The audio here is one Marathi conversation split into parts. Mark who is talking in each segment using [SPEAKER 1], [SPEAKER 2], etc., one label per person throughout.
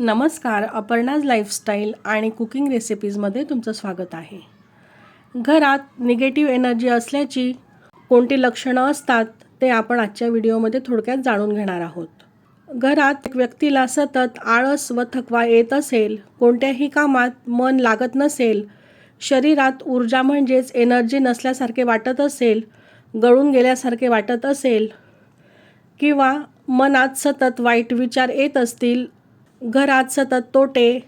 [SPEAKER 1] नमस्कार अपर्णाज लाईफस्टाईल आणि कुकिंग रेसिपीजमध्ये तुमचं स्वागत आहे. घरात निगेटिव्ह एनर्जी असल्याची कोणती लक्षणं असतात ते आपण आजच्या व्हिडिओमध्ये थोडक्यात जाणून घेणार आहोत. घरात एक व्यक्तीला सतत आळस व थकवा येत असेल कोणत्याही कामात मन लागत नसेल शरीरात ऊर्जा म्हणजेच एनर्जी नसल्यासारखे वाटत असेल गळून गेल्यासारखे वाटत असेल किंवा मनात सतत वाईट विचार येत असतील घरात सतत तोटे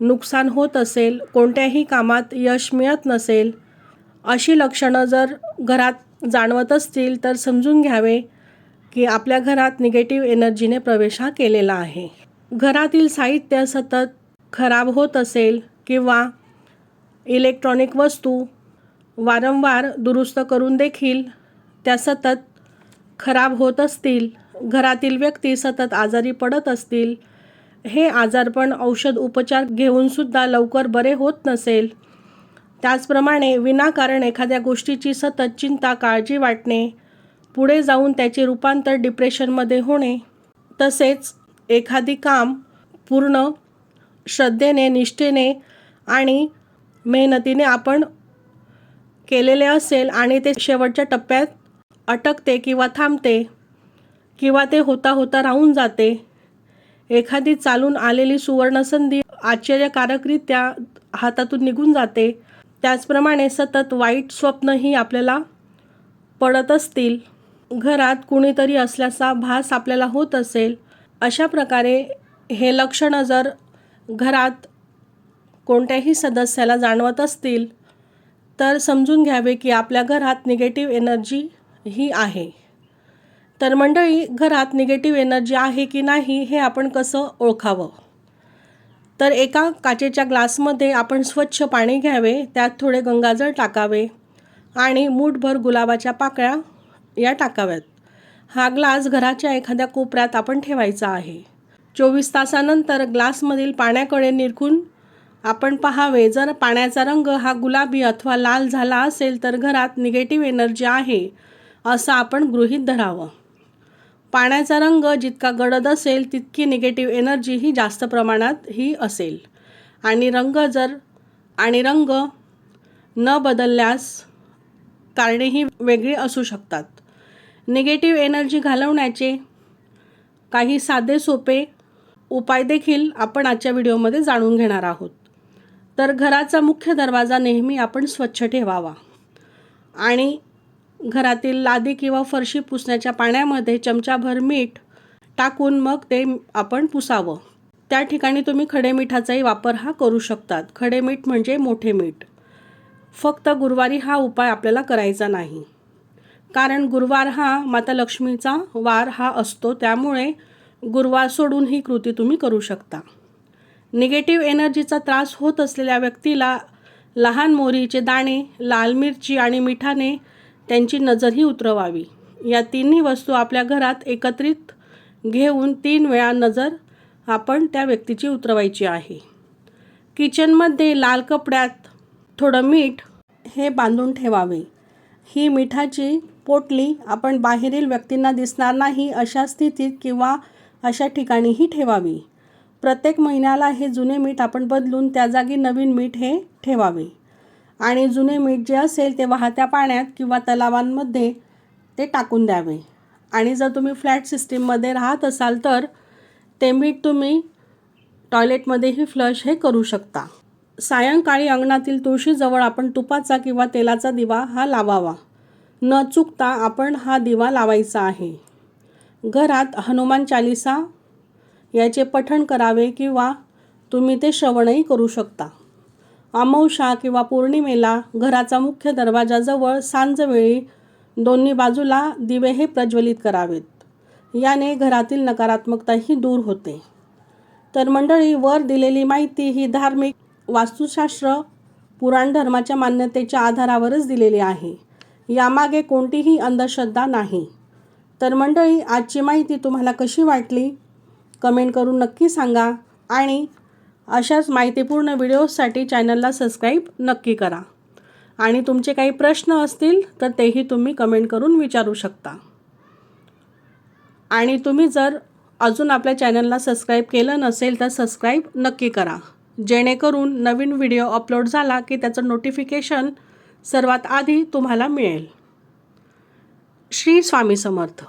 [SPEAKER 1] नुकसान होत असेल कोणत्याही कामात यश मिळत नसेल अशी लक्षणं जर घरात जाणवत असतील तर समजून घ्यावे की आपल्या घरात निगेटिव्ह एनर्जीने प्रवेश हा केलेला आहे. घरातील साहित्य सतत खराब होत असेल किंवा इलेक्ट्रॉनिक वस्तू वारंवार दुरुस्त करून देखील त्या सतत खराब होत असतील घरातील व्यक्ती सतत आजारी पडत असतील हे आजारपण औषध उपचार घेऊनसुद्धा लवकर बरे होत नसेल. त्याचप्रमाणे विनाकारण एखाद्या गोष्टीची सतत चिंता काळजी वाटणे पुढे जाऊन त्याचे रूपांतर डिप्रेशनमध्ये होणे तसेच एखादी काम पूर्ण श्रद्धेने निष्ठेने आणि मेहनतीने आपण केलेले असेल आणि ते शेवटच्या टप्प्यात अटकते किंवा थांबते किंवा ते होता होता राहून जाते एखादी चालून आलेली सुवर्णसंधी आश्चर्यकारकरित्या हातातून निघून जाते. त्याचप्रमाणे सतत वाईट स्वप्नही आपल्याला पडत असतील. घरात कुणीतरी असल्याचा भास आपल्याला होत असेल. अशा प्रकारे हे लक्षणं जर घरात कोणत्याही सदस्याला जाणवत असतील तर समजून घ्यावे की आपल्या घरात निगेटिव्ह एनर्जी ही आहे. तर मंडळी घरात निगेटिव्ह एनर्जी आहे की नाही हे आपण कसं ओळखावं? तर एका काचेच्या ग्लासमध्ये आपण स्वच्छ पाणी घ्यावे त्यात थोडे गंगाजळ टाकावे आणि मूठभर गुलाबाच्या पाकळ्या या टाकाव्यात. हा ग्लास घराच्या एखाद्या कोपऱ्यात आपण ठेवायचा आहे. चोवीस तासानंतर ग्लासमधील पाण्याकडे निरखून आपण पहावे जर पाण्याचा रंग हा गुलाबी अथवा लाल झाला असेल तर घरात निगेटिव्ह एनर्जी आहे असं आपण गृहीत धरावं. पाण्याचा रंग जितका गडद असेल तितकी निगेटिव्ह एनर्जी ही जास्त प्रमाणात ही असेल. आणि रंग जर आणि रंग न बदलल्यास कारणेही वेगळी असू शकतात. निगेटिव्ह एनर्जी घालवण्याचे काही साधे सोपे उपाय देखील आपण आजच्या व्हिडिओमध्ये जाणून घेणार आहोत. तर घराचा मुख्य दरवाजा नेहमी आपण स्वच्छ ठेवावा. आणि घरातील लादी किंवा फरशी पुसण्याच्या पाण्यामध्ये चमचाभर मीठ टाकून मग ते आपण पुसावं. त्या ठिकाणी तुम्ही खडे मिठाचाही वापर हा करू शकतात. खडे मीठ म्हणजे मोठे मीठ. फक्त गुरुवारी हा उपाय आपल्याला करायचा नाही. कारण गुरुवार हा माता लक्ष्मीचा वार हा असतो त्यामुळे गुरुवार सोडून ही कृती तुम्ही करू शकता. निगेटिव्ह एनर्जीचा त्रास होत असलेल्या व्यक्तीला लहान मोहरीचे दाणे लाल मिरची आणि मिठाने त्यांची नजरही उतरवावी. या तिन्ही वस्तू आपल्या घरात एकत्रित घेऊन तीन वेळा नजर आपण त्या व्यक्तीची उतरवायची आहे. किचनमध्ये लाल कपड्यात थोडं मीठ हे बांधून ठेवावे. ही मिठाची पोटली आपण बाहेरील व्यक्तींना दिसणार नाही अशा स्थितीत किंवा अशा ठिकाणीही ठेवावी. प्रत्येक महिन्याला हे जुने मीठ आपण बदलून त्या जागी नवीन मीठ हे ठेवावे. आणि जुने मीठ जे असेल ते वाहत्या पाण्यात किंवा तलावांमध्ये ते टाकून द्यावे. आणि जर तुम्ही फ्लॅट सिस्टीममध्ये राहत असाल तर ते मीठ तुम्ही टॉयलेटमध्येही फ्लश हे करू शकता. सायंकाळी अंगणातील तुळशीजवळ आपण तुपाचा किंवा तेलाचा दिवा हा लावावा. न चुकता आपण हा दिवा लावायचा आहे. घरात हनुमान चालिसा याचे पठण करावे किंवा तुम्ही ते श्रवणही करू शकता. अमावशा किंवा पौर्णिमेला घराचा मुख्य दरवाजाजवळ सांजवेळी दोन्ही बाजूला दिवे हे प्रज्वलित करावेत. याने घरातील नकारात्मकताही दूर होते. तर मंडळी वर दिलेली माहिती ही धार्मिक वास्तुशास्त्र पुराण धर्माच्या मान्यतेच्या आधारावरच दिलेली आहे. यामागे कोणतीही अंधश्रद्धा नाही. तर मंडळी आजची माहिती तुम्हाला कशी वाटली? कमेंट करून नक्की सांगा आणि अशाच माहितीपूर्ण व्हिडिओजसाठी चॅनलला सबस्क्राईब नक्की करा. आणि तुमचे काही प्रश्न असतील तर तेही तुम्ही कमेंट करून विचारू शकता. आणि तुम्ही जर अजून आपल्या चॅनलला सबस्क्राईब केलं नसेल तर सबस्क्राईब नक्की करा. जेणेकरून नवीन व्हिडिओ अपलोड झाला की त्याचं नोटिफिकेशन सर्वात आधी तुम्हाला मिळेल. श्री स्वामी समर्थ.